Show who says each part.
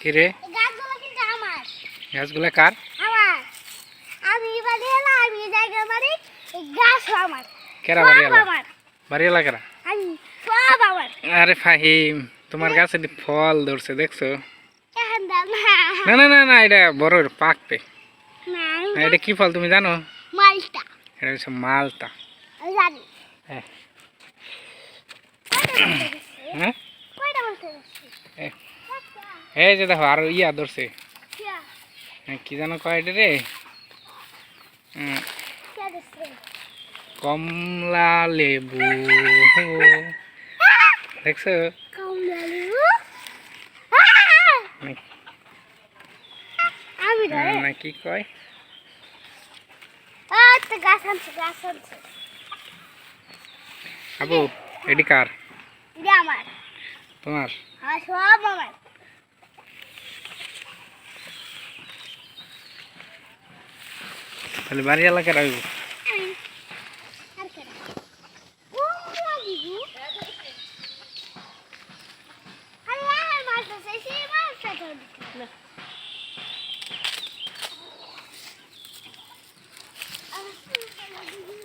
Speaker 1: কি রে
Speaker 2: এই গাছগুলো কিন্তু আমার।
Speaker 1: গাছগুলো কার?
Speaker 2: আমার। আমি বাড়ি এলাম আমি এই জায়গায় বাড়ি গাছ আমার।
Speaker 1: কেরা
Speaker 2: সব
Speaker 1: বাড়িওয়ালা
Speaker 2: আমার।
Speaker 1: বাড়িওয়ালা কেরা?
Speaker 2: আমি সব আমার।
Speaker 1: আরে ফাহিম তোমার গাছে ফল ধরছে দেখছ?
Speaker 2: না।
Speaker 1: না না না এটা বড় পাকবে এটা কি ফল তুমি জানো?
Speaker 2: মালটা।
Speaker 1: এটা হচ্ছে মালটা।
Speaker 2: জানি।
Speaker 1: হ্যাঁ। এই। যে দেখো আর ইয়া ধরছে। কি জানো কয়টা রে? কমলা লেবু। দেখছ! না- কি কয়? আবু এডি কার?
Speaker 2: আমার।
Speaker 1: তোমার?
Speaker 2: আর সব আমার
Speaker 1: তাহলে বাড়ি এলাকার আইব Thank you.